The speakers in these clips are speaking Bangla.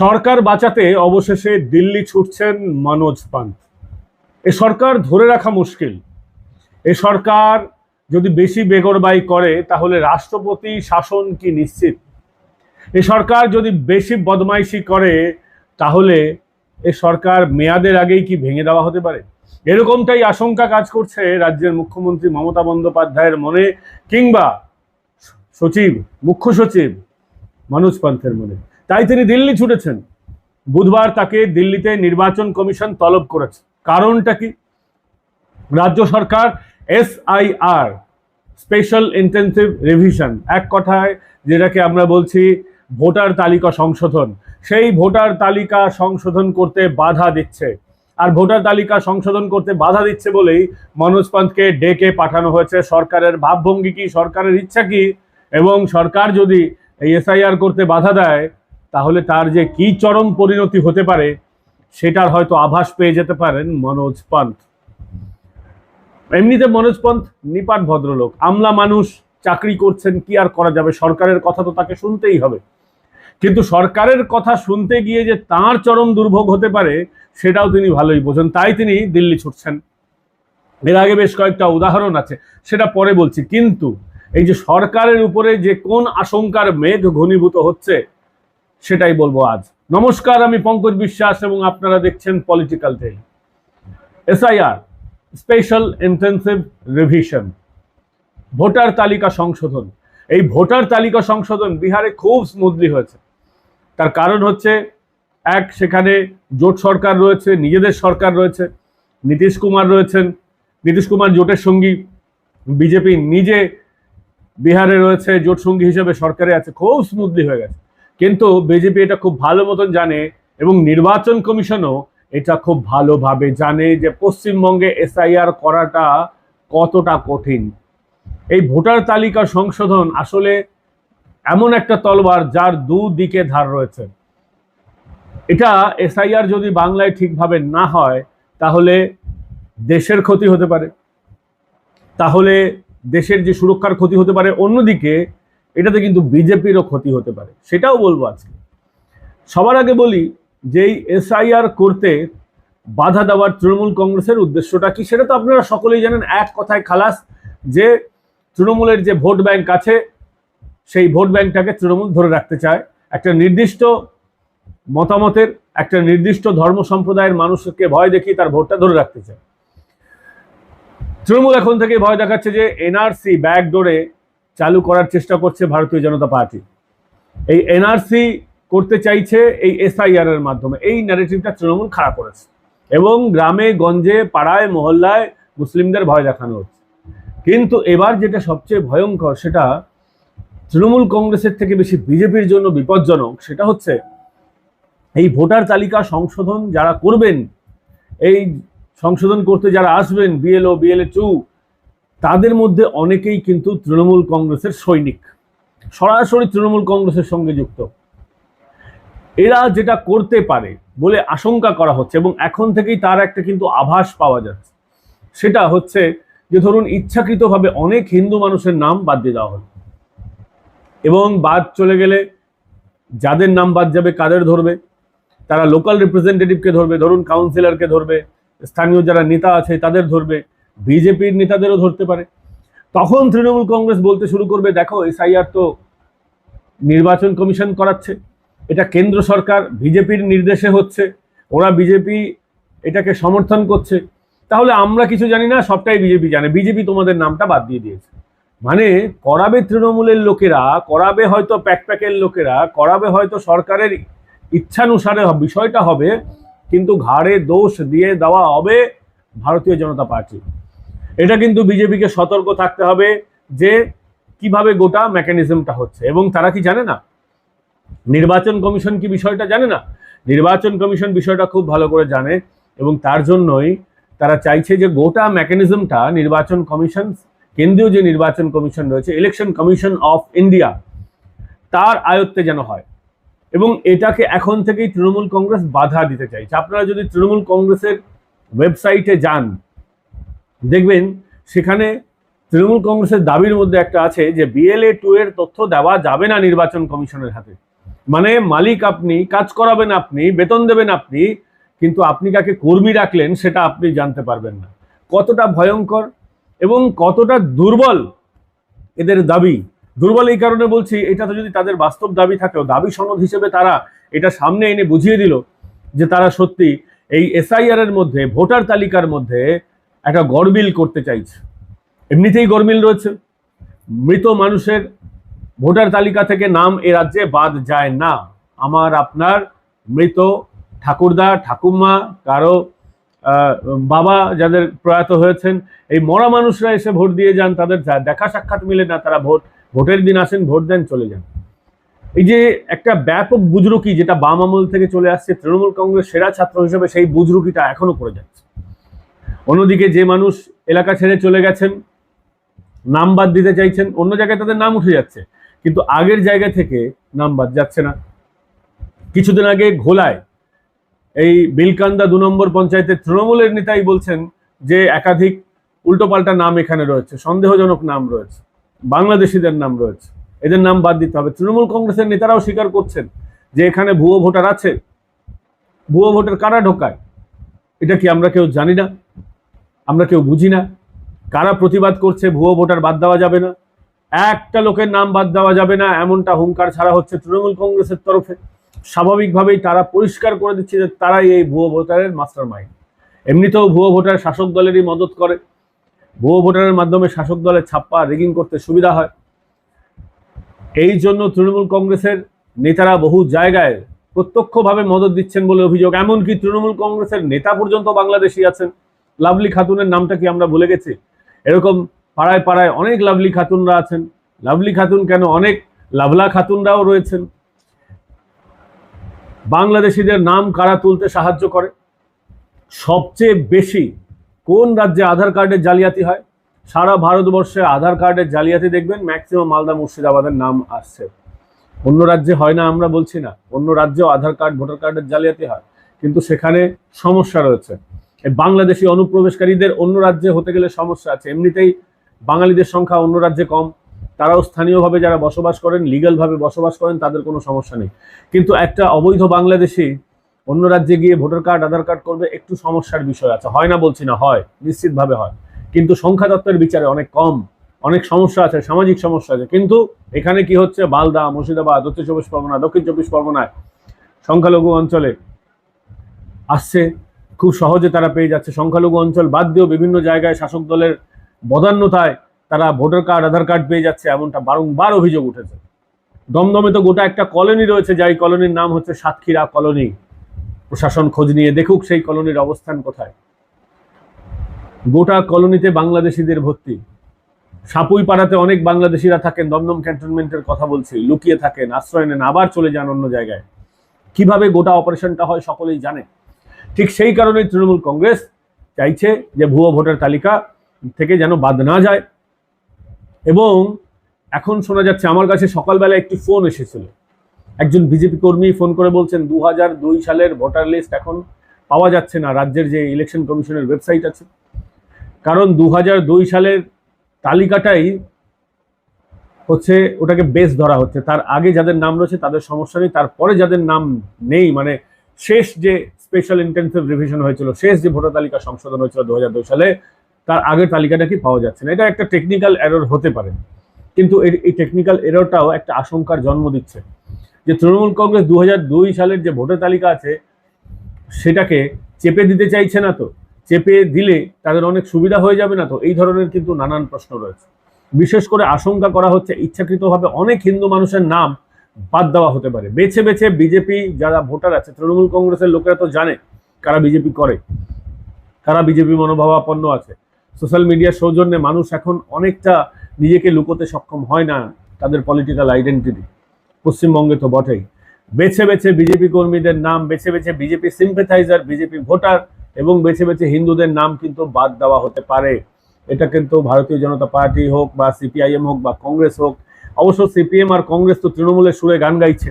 সরকার বাঁচাতে অবশেষে দিল্লি ছুটছেন মনোজ পান্ত। এ সরকার ধরে রাখা মুশকিল। এ সরকার যদি বেশি বেগরবাই করে, তাহলে রাষ্ট্রপতি শাসন কি নিশ্চিত? এ সরকার যদি বেশি বদমাইশি করে, তাহলে এ সরকার মেয়াদের আগেই কি ভেঙে দেওয়া হতে পারে? এরকমটাই আশঙ্কা কাজ করছে রাজ্যের মুখ্যমন্ত্রী মমতা বন্দ্যোপাধ্যায়ের মনে কিংবা সচিব, মুখ্য সচিব মনোজ পান্থের মনে। তাই তিনি দিল্লি ছুটেছেন। বুধবার তাকে দিল্লিতে নির্বাচন কমিশন তলব করেছে। কারণটা কি? রাজ্য সরকার এসআইআর, স্পেশাল ইন্টেন্সিভ রিভিশন, এক কথায় যেটাকে আমরা বলছি ভোটার তালিকা সংশোধন। সেই ভোটার তালিকা সংশোধন করতে বাধা দিচ্ছে। আর ভোটার তালিকা সংশোধন করতে বাধা দিচ্ছে বলেই মনোজ পান্তকে ডেকে পাঠানো হয়েছে। সরকারের ভাবভঙ্গি কি? সরকারের ইচ্ছা কি? এবং সরকার যদি এই এসআইআর করতে বাধা দেয় তাহলে তার যে কি চরম পরিণতি হতে পারে, সেটার হয়তো আভাস পেয়ে যেতে পারেন মনোজ পান্ত এমনিতে মনোজ পন্থ নিপাট ভদ্রলোক, আমলা মানুষ, চাকরি করছেন, কি আর করা যাবে? সরকারের কথা তো তাকে শুনতেই হবে। কিন্তু সরকারের কথা শুনতে গিয়ে যে তার চরম দুর্ভোগ হতে পারে, সেটাও তিনি ভালোই বোঝেন। তাই তিনি দিল্লি ছুটছেন। এর আগে বেশ কয়েকটা উদাহরণ আছে, সেটা পরে বলছি। কিন্তু এই যে সরকারের উপরে যে কোন আশঙ্কার মেঘ ঘনীভূত হচ্ছে সেটাই বলব আজ। নমস্কার, আমি পঙ্কজ বিশ্বাস এবং আপনারা দেখছেন political tale SIR special intensive revision voter তালিকা সংশোধন। এই ভোটার তালিকা সংশোধন বিহারে খুব স্মুথলি হয়েছে। তার কারণ হচ্ছে, এক, সেখানে জোট সরকার রয়েছে, নিজেদের সরকার রয়েছে। নীতিশ কুমার রয়েছেন। নীতিশ কুমার জোটের সঙ্গী। বিজেপি নিজে বিহারে রয়েছে, জোট সঙ্গী হিসেবে সরকারে আছে। খুব স্মুথলি হয়ে গেছে। কিন্তু বিজেপি এটা খুব ভালো মতন জানে এবং নির্বাচন কমিশনও এটা খুব ভালোভাবে জানে যে পশ্চিমবঙ্গে এসআইআর করাটা কতটা কঠিন। এই ভোটার তালিকা সংশোধন আসলে এমন একটা তলবার যার দুদিকে ধার রয়েছে। এটা এসআইআর যদি বাংলায় ঠিকভাবে না হয়, তাহলে দেশের ক্ষতি হতে পারে। তাহলে দেশের যে সুরক্ষার ক্ষতি হতে পারে, অন্যদিকে এটাতে কিন্তু বিজেপিরও ক্ষতি হতে পারে, সেটাও বলব আজকে। সবার আগে বলি যে এসআইআর করতে বাধা দেওয়ার তৃণমূল কংগ্রেসের উদ্দেশ্যটা কি, সেটা তো আপনারা সকলেই জানেন, এক কথায় খালাস যে তৃণমূলের যে ভোট ব্যাংক আছে, সেই ভোট ব্যাংকটাকে তৃণমূল ধরে রাখতে চায়। একটা নির্দিষ্ট মতামতের, একটা নির্দিষ্ট ধর্ম সম্প্রদায়ের মানুষকে ভয় দেখিয়ে তার ভোটটা ধরে রাখতে চায়। তৃণমূল এখন থেকে ভয় দেখাচ্ছে যে এনআরসি ব্যাকডোরে চালু করার চেষ্টা করছে ভারতীয় জনতা পার্টি। এই এনআরসি করতে চাইছে এই এসআইআর এর মাধ্যমে। এই ন্যারেটিভটা তৃণমূল খারাপ করেছে। এবং গ্রামে, গঞ্জে, পাড়ায়, মহল্লায় মুসলিমদের ভয় দেখানো হচ্ছে। কিন্তু এবার যেটা সবচেয়ে ভয়ঙ্কর, সেটা তৃণমূল কংগ্রেসের থেকে বেশি বিজেপির জন্য বিপজ্জনক, সেটা হচ্ছে এই ভোটার তালিকা সংশোধন যারা করবেন, এই সংশোধন করতে যারা আসবেন বিএলও বিএলএ টু তাদের মধ্যে অনেকেই কিন্তু তৃণমূল কংগ্রেসের সৈনিক। সরাসরি তৃণমূল কংগ্রেসের সঙ্গে যুক্ত। এরা যেটা করতে পারে বলে আশঙ্কা করা হচ্ছে এবং এখন থেকেই তার একটা কিন্তু আভাস পাওয়া যাচ্ছে। সেটা হচ্ছে যে ধরুন ইচ্ছাকৃতভাবে অনেক হিন্দু মানুষের নাম বাদ দিয়ে দেওয়া হলো। এবং বাদ চলে গেলে যাদের নাম বাদ যাবে কাদের ধরবে? তারা লোকাল রিপ্রেজেন্টেটিভকে ধরবে, ধরুন কাউন্সিলরকে ধরবে, স্থানীয় যারা নেতা আছে তাদের ধরবে। বিজেপির নেতাদেরও ধরতে পারে। তখন তৃণমূল কংগ্রেস বলতে শুরু করবে, দেখো, এসআইআর তো নির্বাচন কমিশন করাচ্ছে। এটা কেন্দ্র সরকার, বিজেপির নির্দেশে হচ্ছে। ওরা বিজেপি এটাকে সমর্থন করছে। তাহলে আমরা কিছু জানি না, সবটাই বিজেপি জানে। বিজেপি তোমাদের নামটা বাদ দিয়ে দিয়েছে। মানে করাবে তৃণমূলের লোকেরা, করাবে হয়তো প্যাকপ্যাকের লোকেরা, করাবে হয়তো সরকারের ইচ্ছানুসারে বিষয়টা হবে, কিন্তু ঘাড়ে দোষ দিয়ে দেওয়া হবে ভারতীয় জনতা পার্টি। এটা কিন্তু বিজেপিকে সতর্ক থাকতে হবে যে কীভাবে গোটা মেকানিজমটা হচ্ছে। এবং তারা কি জানে না? নির্বাচন কমিশন কি বিষয়টা জানে না? নির্বাচন কমিশন বিষয়টা খুব ভালো করে জানে এবং তার জন্যই তারা চাইছে যে গোটা মেকানিজমটা নির্বাচন কমিশন, কেন্দ্রীয় যে নির্বাচন কমিশন রয়েছে ইলেকশন কমিশন অফ ইন্ডিয়া তার আয়ত্তে যেন হয়। এবং এটাকে এখন থেকেই তৃণমূল কংগ্রেস বাধা দিতে চাইছে। আপনারা যদি তৃণমূল কংগ্রেসের ওয়েবসাইটে যান দেখবেন সেখানে তৃণমূল কংগ্রেসের দাবির মধ্যে একটা আছে যে বিএলএ টু এর তথ্য দেওয়া যাবে না নির্বাচন কমিশনের হাতে। মানে মালিক আপনি, কাজ করাবেন আপনি, বেতন দেবেন আপনি, কিন্তু আপনি কাকে কর্মী রাখলেন সেটা আপনি জানতে পারবেন না। কতটা ভয়ঙ্কর এবং কতটা দুর্বল এদের দাবি। দুর্বল এই কারণে বলছি, এটা তো যদি তাদের বাস্তব দাবি থাকেও দাবি সনদ হিসেবে তারা এটা সামনে এনে বুঝিয়ে দিল যে তারা সত্যি এই এসআইআর এর মধ্যে, ভোটার তালিকার মধ্যে একটা গরমিল করতে চাইছে। এমনিতেই গরমিল রয়েছে। মৃত মানুষের ভোটার তালিকা থেকে নাম এ রাজ্যে বাদ যায় না। আমার, আপনার, মৃত ঠাকুরদা ঠাকুমা কারও বাবা যাদের প্রয়াত হয়েছেন, এই মরা মানুষরা এসে ভোট দিয়ে যান, তাদের দেখা সাক্ষাৎ মিলে না, তারা ভোট, ভোটের দিন আসেন, ভোট দেন, চলে যান। এই যে একটা ব্যাপক বুজরুকি যেটা বাম আমল থেকে চলে আসছে, তৃণমূল কংগ্রেস সেরা ছাত্র হিসেবে সেই বুজরুকিটা এখনও করে যাচ্ছে। অন্যদিকে যে মানুষ এলাকা ছেড়ে চলে গেছেন, নাম বাদ দিতে চাইছেন, অন্য জায়গায় তাদের নাম উঠে যাচ্ছে, কিন্তু আগের জায়গা থেকে নাম বাদ যাচ্ছে না। কিছুদিন আগে ঘোলায় এই বিলকান্দা দু নম্বর পঞ্চায়েতের তৃণমূলের নেতাই বলছেন যে একাধিক উল্টোপাল্টা নাম এখানে রয়েছে, সন্দেহজনক নাম রয়েছে, বাংলাদেশিদের নাম রয়েছে, এদের নাম বাদ দিতে হবে। তৃণমূল কংগ্রেসের নেতারাও স্বীকার করছেন যে এখানে ভুয়ো ভোটার আছে, ভুয়ো ভোটার কারা ঢোকায়, এটা কি আমরা কেউ জানি না। আমরা কেউ বুঝি না। কারা প্রতিবাদ করছে, ভুয়ো ভোটার বাদ দেওয়া যাবে না। একটা লোকের নাম বাদ দেওয়া যাবে না, এমনটা হুঙ্কার ছাড়া হচ্ছে তৃণমূল কংগ্রেসের তরফে। স্বাভাবিকভাবেই তারা পরিষ্কার করে দিচ্ছে যে তারাই এই ভুয়ো ভোটারের মাস্টার মাইন্ড এমনিতেও ভুয়ো ভোটার শাসক দলেরই মদত করে। ভুয়ো ভোটারের মাধ্যমে শাসক দলের ছাপ্পা, রেগিং করতে সুবিধা হয়। এই জন্য তৃণমূল কংগ্রেসের নেতারা বহু জায়গায় প্রত্যক্ষভাবে মদত দিচ্ছেন বলে অভিযোগ। এমনকি তৃণমূল কংগ্রেসের নেতা পর্যন্ত বাংলাদেশি আছেন। লাভলি খাতুনের নামটা কি আমরা ভুলে গেছি? এরকম পাড়ায় পাড়ায় অনেক লাভলি খাতুনরা আছেন। লাভলি খাতুন কেন অনেক? লাভলা খাতুনরাও রয়েছেন। বাংলাদেশিদের নাম কারা তুলতে সাহায্য করে? সবচেয়ে বেশি কোন রাজ্যে আধার কার্ডের জালিয়াতি হয়? সারা ভারতবর্ষে আধার কার্ডের জালিয়াতি দেখবেন, ম্যাক্সিমাম মালদা, মুর্শিদাবাদের নাম আসছে। অন্য রাজ্যে হয় না, আমরা বলছি না। অন্য রাজ্যেও আধার কার্ড, ভোটার কার্ডের জালিয়াতি হয়। কিন্তু সেখানে সমস্যা রয়েছে। বাংলাদেশি অনুপ্রবেশকারীদের অন্য রাজ্যে হতে গেলে সমস্যা আছে। এমনিতেই বাঙালিদের সংখ্যা অন্য রাজ্যে কম। তারাও স্থানীয়ভাবে যারা বসবাস করেন লিগ্যালভাবে বসবাস করেন, তাদের কোনো সমস্যা নেই। কিন্তু একটা অবৈধ বাংলাদেশি অন্য রাজ্যে গিয়ে ভোটার কার্ড, আধার কার্ড করবে, একটু সমস্যার বিষয় আছে। হয় না বলছি না, হয়, নিশ্চিতভাবে হয়। কিন্তু সংখ্যা তত্ত্বের বিচারে অনেক কম, অনেক সমস্যা আছে, সামাজিক সমস্যা আছে। কিন্তু এখানে কি হচ্ছে? মালদা মুর্শিদাবাদ, উত্তর চব্বিশ পরগনা, দক্ষিণ চব্বিশ পরগনায় সংখ্যালঘু অঞ্চলে আসছে। খুব সহজে তারা পেয়ে যাচ্ছে। সংখ্যালঘু অঞ্চল বাদ দিয়েও বিভিন্ন জায়গায় শাসক দলের বদান্যতায় তারা ভোটার কার্ড, আধার কার্ড পেয়ে যাচ্ছে এমনটা বারংবার অভিযোগ উঠেছে। দমদমে তো গোটা একটা কলোনি রয়েছে, যাই কলোনির নাম হচ্ছে সাতক্ষীরা কলোনি। প্রশাসন খোঁজ নিয়ে দেখুক সেই কলোনির অবস্থান কোথায়। গোটা কলোনিতে বাংলাদেশিদের ভর্তি। সাপুই পাড়াতে অনেক বাংলাদেশিরা থাকেন, দমদম ক্যান্টনমেন্টের কথা বলছি, লুকিয়ে থাকেন, আশ্রয় নেন, আবার চলে যান অন্য জায়গায়। কীভাবে গোটা অপারেশনটা হয় সকলেই জানে। ঠিক সেই কারণেই তৃণমূল কংগ্রেস চাইছে যে ভুয়ো ভোটার তালিকা থেকে যেন বাদ না যায়। এবং এখন শোনা যাচ্ছে, আমার কাছে সকালবেলা একটি ফোন এসেছিল। একজন বিজেপি কর্মী ফোন করে বলছেন দু সালের ভোটার লিস্ট এখন পাওয়া যাচ্ছে না, রাজ্যের যে ইলেকশন কমিশনের ওয়েবসাইট আছে। কারণ দু দুই সালের তালিকাটাই হচ্ছে, ওটাকে বেস ধরা হচ্ছে। তার আগে যাদের নাম রয়েছে তাদের সমস্যা নেই, তারপরে যাদের নাম নেই মানে শেষ যে স্পেশাল ইন্টেন্সিভ রিভিশন হয়েছিল, শেষ যে ভোটার তালিকা সংশোধন হয়েছিল দু সালে, তার আগের তালিকাটা কি পাওয়া যাচ্ছে না? এটা একটা টেকনিক্যাল এরর হতে পারে। কিন্তু এই টেকনিক্যাল এররটাও একটা আশঙ্কার জন্ম দিচ্ছে যে তৃণমূল কংগ্রেস দু সালের যে ভোটার তালিকা আছে, সেটাকে চেপে দিতে চাইছে না তো। চেপে দিলে তাদের অনেক সুবিধা হয়ে যাবে না তো? এই ধরনের কিন্তু নানান প্রশ্ন রয়েছে। বিশেষ করে আশঙ্কা করা হচ্ছে, ইচ্ছাকৃতভাবে অনেক হিন্দু মানুষের নাম বাদ দেওয়া হতে পারে। বেছে বেছে বিজেপি যারা ভোটার আছে, তৃণমূল কংগ্রেসের লোকেরা তো জানে কারা বিজেপি করে, কারা বিজেপি মনোভাবাপন্ন আছে। সোশ্যাল মিডিয়ার সৌজন্যে মানুষ এখন অনেকটা নিজেকে লুকোতে সক্ষম হয় না তাদের পলিটিক্যাল আইডেন্টিটি পশ্চিমবঙ্গে তো বটেই। বেছে বেছে বিজেপি কর্মীদের নাম, বেছে বেছে বিজেপি সিম্পেথাইজার বিজেপি ভোটার এবং বেছে বেছে হিন্দুদের নাম কিন্তু বাদ দেওয়া হতে পারে। এটা কিন্তু ভারতীয় জনতা পার্টি হোক বা সিপিআইএম হোক বা কংগ্রেস হোক অবশ্য সিপিএম আর কংগ্রেস তো তৃণমূলের সুরে গান গাইছে।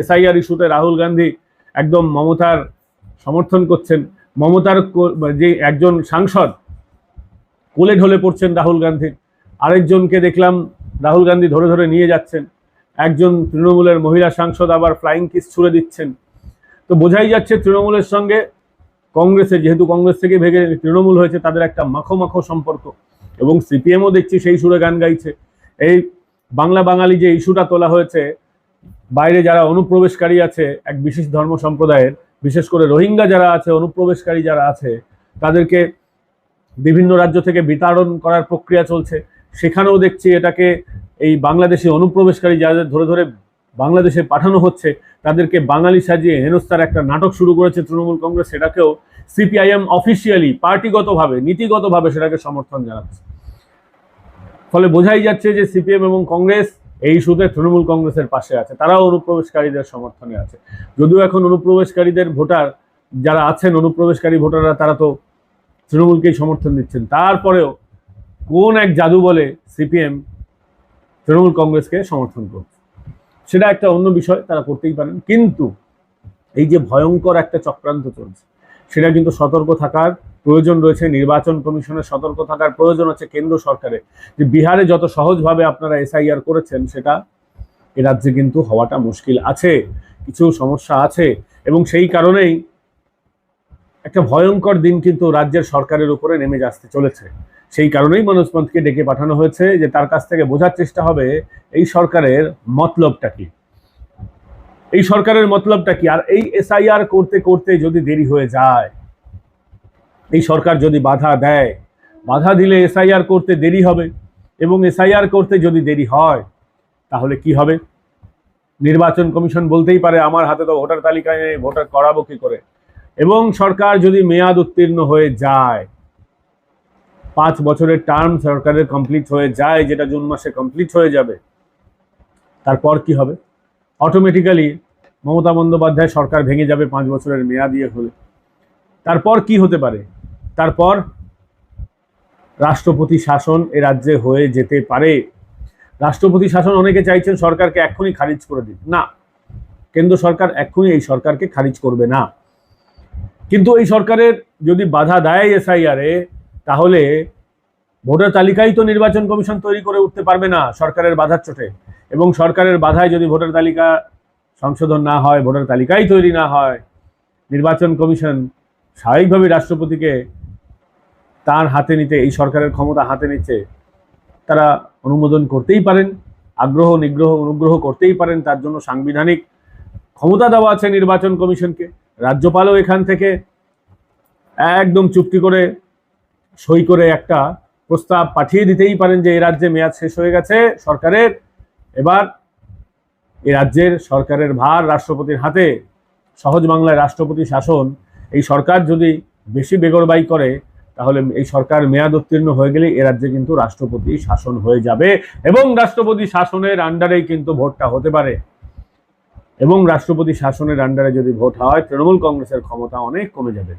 এসআইআর ইস্যুতে রাহুল গান্ধী একদম মমতার সমর্থন করছেন। মমতার যে একজন সাংসদ, কোলে ঢলে পড়ছেন রাহুল গান্ধী। আরেকজনকে দেখলাম রাহুল গান্ধী ধরে ধরে নিয়ে যাচ্ছেন। একজন তৃণমূলের মহিলা সাংসদ আবার ফ্লাইং কিস ছুড়ে দিচ্ছেন। তো বোঝাই যাচ্ছে তৃণমূলের সঙ্গে কংগ্রেসের যেহেতু কংগ্রেস থেকে ভেঙে তৃণমূল হয়েছে, তাদের একটা মাখো মাখো সম্পর্ক। এবং সিপিএমও দেখছি সেই সুরে গান গাইছে। এই বাংলা বাঙালি যে ইস্যুটা তোলা হয়েছে, বাইরে যারা অনুপ্রবেশকারী আছে, এক বিশেষ ধর্ম সম্প্রদায়ের, বিশেষ করে রোহিঙ্গা যারা আছে, অনুপ্রবেশকারী যারা আছে, তাদেরকে বিভিন্ন রাজ্য থেকে বিতাড়ন করার প্রক্রিয়া চলছে। সেখানেও দেখছি এটাকে এই বাংলাদেশি অনুপ্রবেশকারী যাদের ধরে ধরে বাংলাদেশে পাঠানো হচ্ছে, তাদেরকে বাঙালি সাজিয়ে হেনস্থার একটা নাটক শুরু করেছে তৃণমূল কংগ্রেস। সেটাকেও সিপিআইএম অফিসিয়ালি পার্টিগতভাবে, নীতিগতভাবে সেটাকে সমর্থন জানাচ্ছে। ফলে বোঝাই যাচ্ছে যে সিপিএম এবং কংগ্রেস এই ইস্যুতে তৃণমূল কংগ্রেসের পাশে আছে, তারাও অনুপ্রবেশকারীদের সমর্থনে আছে। যদিও এখন অনুপ্রবেশকারীদের ভোটার যারা আছেন, অনুপ্রবেশকারী ভোটাররা, তারা তো তৃণমূলকেই সমর্থন দিচ্ছেন। তারপরেও কোন এক জাদু বলে সিপিএম তৃণমূল কংগ্রেসকে সমর্থন করছে? সেটা একটা অন্য বিষয়, তারা করতেই পারেন। কিন্তু এই যে ভয়ঙ্কর একটা চক্রান্ত চলছে, সেটা কিন্তু সতর্ক থাকার প্রয়োজন রয়েছে, নির্বাচন কমিশনের সতর্ক থাকার প্রয়োজন আছে কেন্দ্র সরকারে যে বিহারে যত সহজভাবে আপনারা এসআইআর করেছেন, সেটা এ রাজ্যে কিন্তু হওয়াটা মুশকিল আছে, কিছু সমস্যা আছে এবং সেই কারণেই একটা ভয়ঙ্কর দিন কিন্তু রাজ্যের সরকারের উপরে নেমে আসতে চলেছে। সেই কারণেই মনোজ পন্থকে ডেকে পাঠানো হয়েছে যে তার কাছ থেকে বোঝার চেষ্টা হবে, এই সরকারের মতলবটা কি? এই সরকারের মতলবটা কি? আর এই এসআইআর করতে করতে যদি দেরি হয়ে যায় এই সরকার যদি বাধা দেয়, বাধা দিলে এসআইআর করতে দেরি হবে এবং এসআইআর করতে যদি দেরি হয়, তাহলে কি হবে? নির্বাচন কমিশন বলতেই পারে, আমার হাতে তো ভোটার তালিকায় নেই, ভোটার করাবো কি করে? এবং সরকার যদি মেয়াদ উত্তীর্ণ হয়ে যায়, পাঁচ বছরের টার্ম সরকারের কমপ্লিট হয়ে যায়, যেটা জুন মাসে কমপ্লিট হয়ে যাবে, তারপর কি হবে? অটোমেটিক্যালি মমতা বন্দ্যোপাধ্যায় সরকার ভেঙে যাবে পাঁচ বছরের মেয়াদ দিয়ে হলে। তারপর কি হতে পারে? তারপর রাষ্ট্রপতি শাসন এ রাজ্যে হয়ে যেতে পারে। রাষ্ট্রপতি শাসন অনেকে চাইছেন সরকারকে এক্ষুনি খারিজ করে দিন না, কেন্দ্র সরকার এক্ষুনি এই সরকারকে খারিজ করবে না। কিন্তু এই সরকারের যদি বাধা দেয় এসআইআরে তাহলে ভোটার তালিকাই তো নির্বাচন কমিশন তৈরি করে উঠতে পারবে না সরকারের বাধার চোটে। এবং সরকারের বাধায় যদি ভোটার তালিকা সংশোধন না হয়, ভোটার তালিকাই তৈরি না হয়, নির্বাচন কমিশন স্বাভাবিকভাবে রাষ্ট্রপতিকে তার হাতে নিতে, এই সরকারের ক্ষমতা হাতে নিচ্ছে তারা অনুমোদন করতেই পারেন, আগ্রহ, নিগ্রহ, অনুগ্রহ করতেই পারেন, তার জন্য সাংবিধানিক ক্ষমতা দেওয়া আছে নির্বাচন কমিশনকে। রাজ্যপালও এখান থেকে একদম চুক্তি করে, সই করে একটা প্রস্তাব পাঠিয়ে দিতেই পারেন যে, এই রাজ্যে মেয়াদ শেষ হয়ে গেছে, সরকারের। এবার এই রাজ্যের সরকারের ভার রাষ্ট্রপতির হাতে, সহজ বাংলায় রাষ্ট্রপতি শাসন, এই সরকার যদি বেশি বেগরবাই করে তাহলে এই সরকার মেয়াদ উত্তীর্ণ হয়ে গেলে এ রাজ্যে কিন্তু রাষ্ট্রপতি শাসন হয়ে যাবে এবং রাষ্ট্রপতি শাসনের আন্ডারেই কিন্তু ভোটটা হতে পারে। এবং রাষ্ট্রপতি শাসনের আন্ডারে যদি ভোট হয়, তৃণমূল কংগ্রেসের ক্ষমতা অনেক কমে যাবে।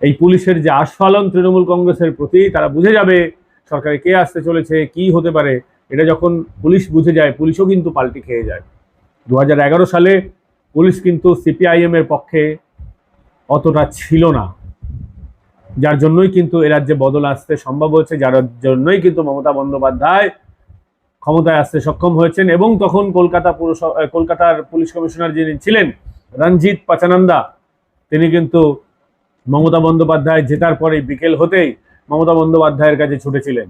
এই পুলিশের যে আস্ফালন তৃণমূল কংগ্রেসের প্রতি, তারা বুঝে যাবে সরকারে কে আসতে চলেছে, কি হতে পারে। এটা যখন পুলিশ বুঝে যায়, পুলিশও কিন্তু পাল্টি খেয়ে যায়। দু হাজার এগারো সালে পুলিশ কিন্তু সিপিআইএম এর পক্ষে অতটা ছিল না। যার জন্যই কিন্তু এ রাজ্যে বদল আসতে সম্ভব হয়েছে, যার জন্যই কিন্তু মমতা বন্দ্যোপাধ্যায় ক্ষমতায় আসতে সক্ষম হয়েছেন এবং তখন কলকাতা পুরস কলকাতার পুলিশ কমিশনার যিনি ছিলেন, রঞ্জিত পাচানন্দা, তিনি কিন্তু মমতা বন্দ্যোপাধ্যায় জেতার পরে বিকেল হতেই মমতা বন্দ্যোপাধ্যায়ের কাছে ছুটেছিলেন।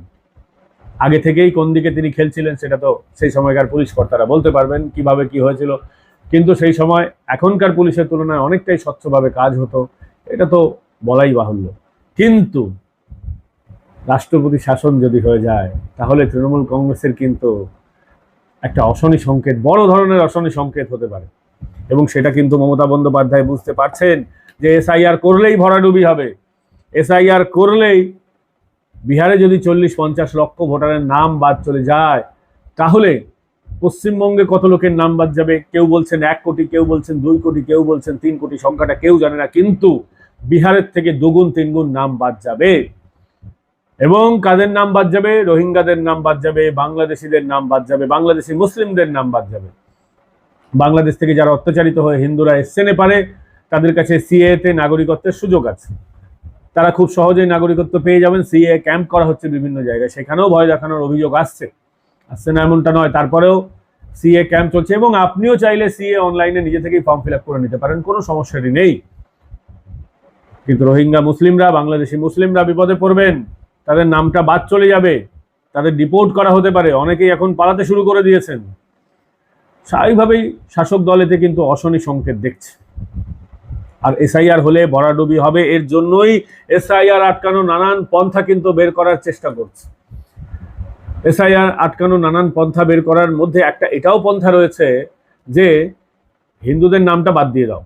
আগে থেকেই কোন দিকে তিনি খেলছিলেন সেটা তো সেই সময়কার পুলিশ কর্তারা বলতে পারবেন কীভাবে কি হয়েছিল। কিন্তু সেই সময় এখনকার পুলিশের তুলনায় অনেকটাই স্বচ্ছভাবে কাজ হতো, এটা তো বলাই বাহুল্য। কিন্তু রাষ্ট্রপতি শাসন যদি হয়ে যায়, তাহলে তৃণমূল কংগ্রেসের কিন্তু একটা অশনি সংকেত, বড় ধরনের অশনি সংকেত হতে পারে। এবং সেটা কিন্তু মমতা বন্দ্যোপাধ্যায় বুঝতে পারছেন যে এসআইআর করলেই ভরাডুবি হবে। এসআইআর করলেই বিহারে যদি চল্লিশ পঞ্চাশ লক্ষ ভোটারের নাম বাদ চলে যায়, তাহলে পশ্চিমবঙ্গে কত লোকের নাম বাদ যাবে? কেউ বলছেন এক কোটি, কেউ বলছেন দুই কোটি, কেউ বলছেন তিন কোটি, সংখ্যাটা কেউ জানে না। কিন্তু বিহারের থেকে দুগুণ, তিনগুণ নাম বাদ যাবে। এবং কাদের নাম বাদ যাবে? রোহিঙ্গাদের নাম বাদ যাবে, বাংলাদেশিদের নাম বাদ যাবে, বাংলাদেশি মুসলিমদের নাম বাদ যাবে। বাংলাদেশ থেকে যারা অত্যাচারিত হয়ে হিন্দুরা এসছে নেপালে তাদের কাছে সিএতে নাগরিকত্বের সুযোগ আছে। তারা খুব সহজেই নাগরিকত্ব পেয়ে যাবেন। সিএ ক্যাম্প করা হচ্ছে বিভিন্ন জায়গায়। সেখানেও ভয় দেখানোর অভিযোগ আসছে। আসছে না এমনটা নয়। তারপরেও সিএ ক্যাম্প চলছে এবং আপনিও চাইলে সিএ অনলাইনে নিজে থেকেই ফর্ম ফিল করে নিতে পারেন। কোনো সমস্যাটি নেই। কিন্তু রোহিঙ্গা মুসলিমরা, বাংলাদেশি মুসলিমরা বিপদে পড়বেন। তাদের নামটা বাদ চলে যাবে। তাদের ডিপোর্ট করা হতে পারে। অনেকেই এখন পালাতে শুরু করে দিয়েছেন। স্বাভাবিকভাবেই শাসক দলেতে কিন্তু অশনি সংকেত দেখছে। আর এসআইআর হলে বরাডুবি হবে। এর জন্যই এসআইআর আটকানো নানান পন্থা কিন্তু বের করার চেষ্টা করছে। এসআইআর আটকানো নানান পন্থা বের করার মধ্যে একটা এটাও পন্থা রয়েছে যে হিন্দুদের নামটা বাদ দিয়ে দাও।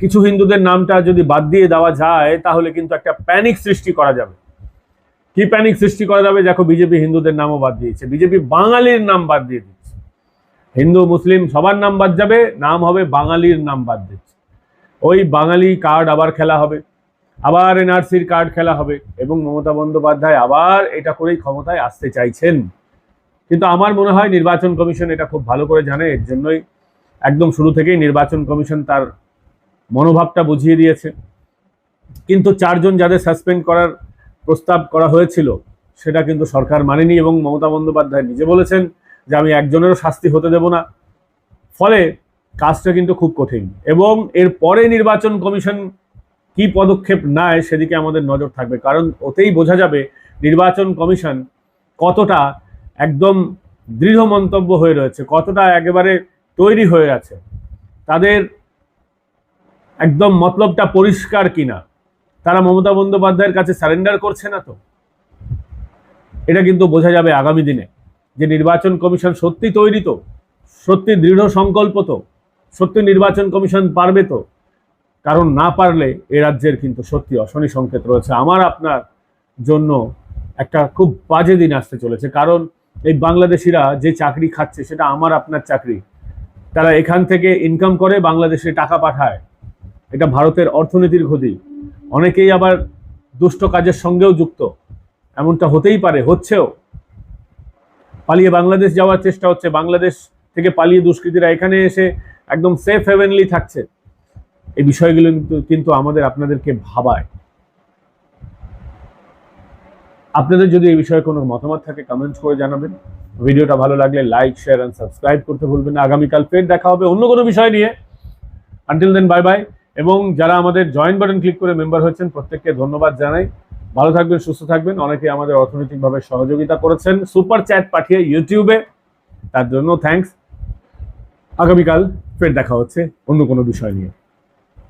কিছু হিন্দুদের নামটা যদি বাদ দিয়ে দেওয়া যায়, তাহলে কিন্তু একটা প্যানিক সৃষ্টি করা যাবে। কি প্যানিক সৃষ্টি করা যাবে? দেখো বিজেপি হিন্দুদের নামও বাদ দিয়েছে। বিজেপি বাঙালির নাম বাদ দিয়ে দিচ্ছে। হিন্দু, মুসলিম, সবার নাম বাদ যাবে, নাম হবে বাঙালির নাম বাদ দিচ্ছে। ওই বাঙালি কার্ড আবার খেলা হবে, আবার এনআরসির কার্ড খেলা হবে, এবং মমতা বন্দ্যোপাধ্যায় আবার এটা করেই ক্ষমতায় আসতে চাইছেন। কিন্তু আমার মনে হয় নির্বাচন কমিশন এটা খুব ভালো করে জানে, এর জন্যই একদম শুরু থেকেই নির্বাচন কমিশন তার মনোভাবটা বুঝিয়ে দিয়েছে। কিন্তু চারজন যাদের সাসপেন্ড করার প্রস্তাব করা হয়েছিল, সেটা কিন্তু সরকার মানেনি এবং মমতা বন্দ্যোপাধ্যায় নিজে বলেছেন যে আমি একজনেরও শাস্তি হতে দেব না। ফলে কাজটা কিন্তু খুব কঠিন এবং এর পরে নির্বাচন কমিশন কি পদক্ষেপ নেয় সেদিকে আমাদের নজর থাকবে। কারণ ওতেই বোঝা যাবে নির্বাচন কমিশন কতটা একদম দৃঢ় মন্তব্য হয়ে রয়েছে, কতটা একেবারে তৈরি হয়ে আছে। তাদের একদম মতলবটা পরিষ্কার কিনা? তারা মমতা বন্দ্যোপাধ্যায়ের কাছে সারেন্ডার করছে না তো? এটা কিন্তু বোঝা যাবে আগামী দিনে। যে নির্বাচন কমিশন সত্যি তৈরি তো, সত্যি দৃঢ় সংকল্প তো, সত্যি নির্বাচন কমিশন পারবে তো, কারণ না পারলে এ রাজ্যের কিন্তু সত্যি অশনি সংকেত রয়েছে। আমার আপনার জন্য একটা খুব বাজে দিন আসতে চলেছে, কারণ এই বাংলাদেশিরা যে চাকরি খাচ্ছে, সেটা আমার আপনার চাকরি। তারা এখান থেকে ইনকাম করে বাংলাদেশে টাকা পাঠায়। এটা ভারতের অর্থনীতির ক্ষতি অনেকেই আবার দুষ্ট কাজের সঙ্গেও যুক্ত। এমনটা হতেই পারে, হচ্ছেও। পালিয়ে বাংলাদেশ যাওয়ার চেষ্টা হচ্ছে। বাংলাদেশ থেকে পালিয়ে দুষ্কৃতীরা এখানে এসে একদম সেফ হেভেনলি থাকছে। এই বিষয়গুলো কিন্তু আমাদের আপনাদেরকে ভাবায়। আপনাদের যদি এই বিষয়ে কোনো মতামত থাকে কমেন্টস করে জানাবেন। ভিডিওটা ভালো লাগলে লাইক শেয়ার অ্যান্ড সাবস্ক্রাইব করতে ভুলবেন আগামীকাল ফের দেখা হবে অন্য কোনো বিষয় নিয়ে। আনটিল দেন বাই বাই এবং যারা আমাদের জয়েন বাটন ক্লিক করে মেম্বার হয়েছেন, প্রত্যেককে ধন্যবাদ জানাই। ভালো থাকবেন, সুস্থ থাকবেন। অনেকে আমাদের অর্থনৈতিকভাবে সহযোগিতা করেছেন। সুপার চ্যাট পাঠিয়ে ইউটিউবে তার জন্য থ্যাংকস আগামীকাল ফের দেখা হচ্ছে অন্য কোনো বিষয় নিয়ে।